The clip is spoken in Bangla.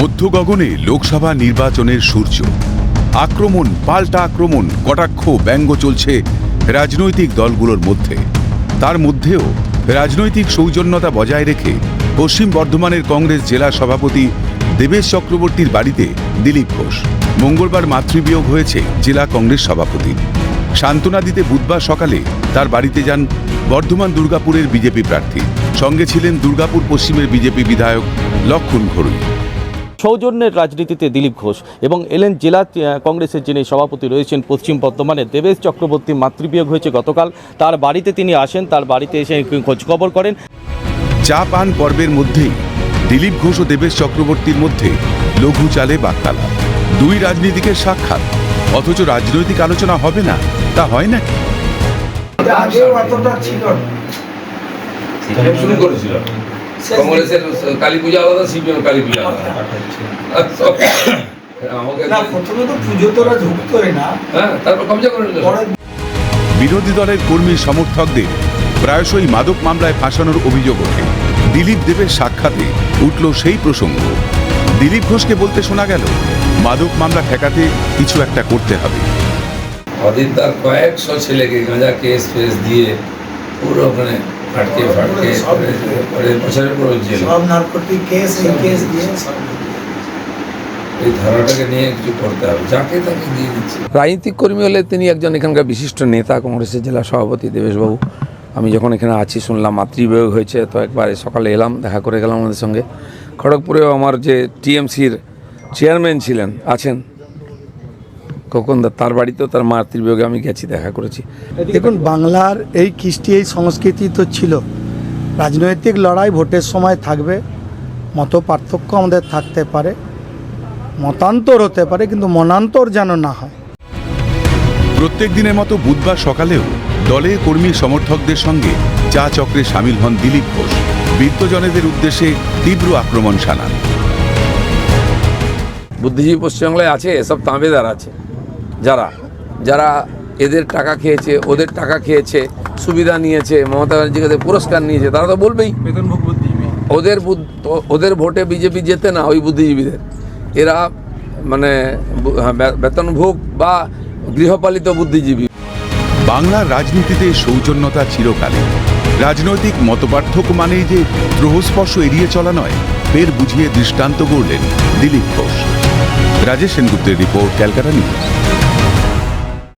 মধ্য গগনে লোকসভা নির্বাচনের সূর্য। আক্রমণ, পাল্টা আক্রমণ, কটাক্ষ, ব্যঙ্গ চলছে রাজনৈতিক দলগুলোর মধ্যে। তার মধ্যেও রাজনৈতিক সৌজন্যতা বজায় রেখে পশ্চিম বর্ধমানের কংগ্রেস জেলা সভাপতি দেবেশ চক্রবর্তীর বাড়িতে দিলীপ ঘোষ। মঙ্গলবার মাতৃবিয়োগ হয়েছে জেলা কংগ্রেস সভাপতির। সান্ত্বনা দিতে বুধবার সকালে তার বাড়িতে যান বর্ধমান দুর্গাপুরের বিজেপি প্রার্থী। সঙ্গে ছিলেন দুর্গাপুর পশ্চিমের বিজেপি বিধায়ক লক্ষণ ঘড়ুই সৌজন্যের রাজনীতিতে দিলীপ ঘোষ এবং এলেন জেলা কংগ্রেসের যিনি সভাপতি রয়েছেন পশ্চিম বর্ধমানে দেবেশ চক্রবর্তী মাতৃবিয়োগ হয়েছে গতকাল। তার বাড়িতে তিনি আসেন তার বাড়িতে এসে খোঁজখবর করেন। চা পান পর্বের মধ্যেই দিলীপ ঘোষ ও দেবেশ চক্রবর্তীর মধ্যে লঘু চালে বাক্যালাপ দুই রাজনীতিকের সাক্ষাৎ। অথচ রাজনৈতিক আলোচনা হবে না তা হয় নাকি আগেও এতটা ছিল না। শুরু করেছিল। কংগ্রেসের কালী পূজা আলাদা সিপিএম কালী পূজা আলাদা আমাকে না প্রথমে তো পুজো তোরা ঢুকতোই না। হ্যাঁ তারপর কবজা করে বিরোধী দলের কর্মী সমর্থকদের প্রায়শই মাদক মামলায় ফাঁসানোর অভিযোগ ওঠে। দিলীপ দেবের সাক্ষাতে উঠল সেই প্রসঙ্গ। দিলীপ ঘোষকে বলতে শোনা গেল মাদক মামলা ঠেকাতে কিছু একটা করতে হবে। অদিন তার কয়েকশো ছেলেকে গাঁজা কেস ফেস দিয়ে পুরো ওখানে ফাটকে ফাটকে বছরের পর জেল সব নারকোটিক কেস এই কেস দিয়ে এই ধারাটাকে নিয়ে কিছু করতে হবে যাকে তাকে দিয়ে দিচ্ছে রাজনীতিক কর্মী হলে তিনি একজন এখানকার বিশিষ্ট নেতা কংগ্রেসের জেলা সভাপতি দেবেশবাবু। আমি যখন এখানে আছি শুনলাম মাতৃবিয়োগ হয়েছে তো একবার সকালে এলাম দেখা করে গেলাম আমাদের সঙ্গে। খড়গপুরেও আমার যে টিএমসির চেয়ারম্যান ছিলেন আছেন। খোকনদা তার বাড়িতেও তার মাতৃবিয়োগে আমি গেছি দেখা করেছি। দেখুন বাংলার এই কৃষ্টি এই সংস্কৃতি তো ছিল। রাজনৈতিক লড়াই ভোটের সময় থাকবে মত পার্থক্য আমাদের থাকতে পারে মতান্তর হতে পারে কিন্তু মনান্তর যেন না হয়। প্রত্যেক দিনের মতো বুধবার সকালেও দলের কর্মী সমর্থকদের সঙ্গে চা চক্রে সামিল হন দিলীপ ঘোষ। বৃদ্ধজনেদের উদ্দেশ্যে তীব্র আক্রমণ শানান বুদ্ধিজীবী পশ্চিমবাংলায় আছে এসব তাঁবেদার আছে। যারা যারা এদের টাকা খেয়েছে ওদের টাকা খেয়েছে সুবিধা নিয়েছে মমতা ব্যানার্জির কাছে পুরস্কার নিয়েছে তারা তো বলবেই। ওদের ওদের ভোটে বিজেপি জেতে না ওই বুদ্ধিজীবীদের। এরা মানে হ্যাঁ, বেতনভোগ বা গৃহপালিত বুদ্ধিজীবী। বাংলার রাজনীতিতে সৌজন্যতা চিরকালে রাজনৈতিক মতপার্থক্য মানেই যে গ্রহস্পর্শ এড়িয়ে চলা নয় ফের বুঝিয়ে দৃষ্টান্ত গড়লেন দিলীপ ঘোষ। রাজেশ সেনগুপ্তের রিপোর্ট ক্যালকাটা নিউজ।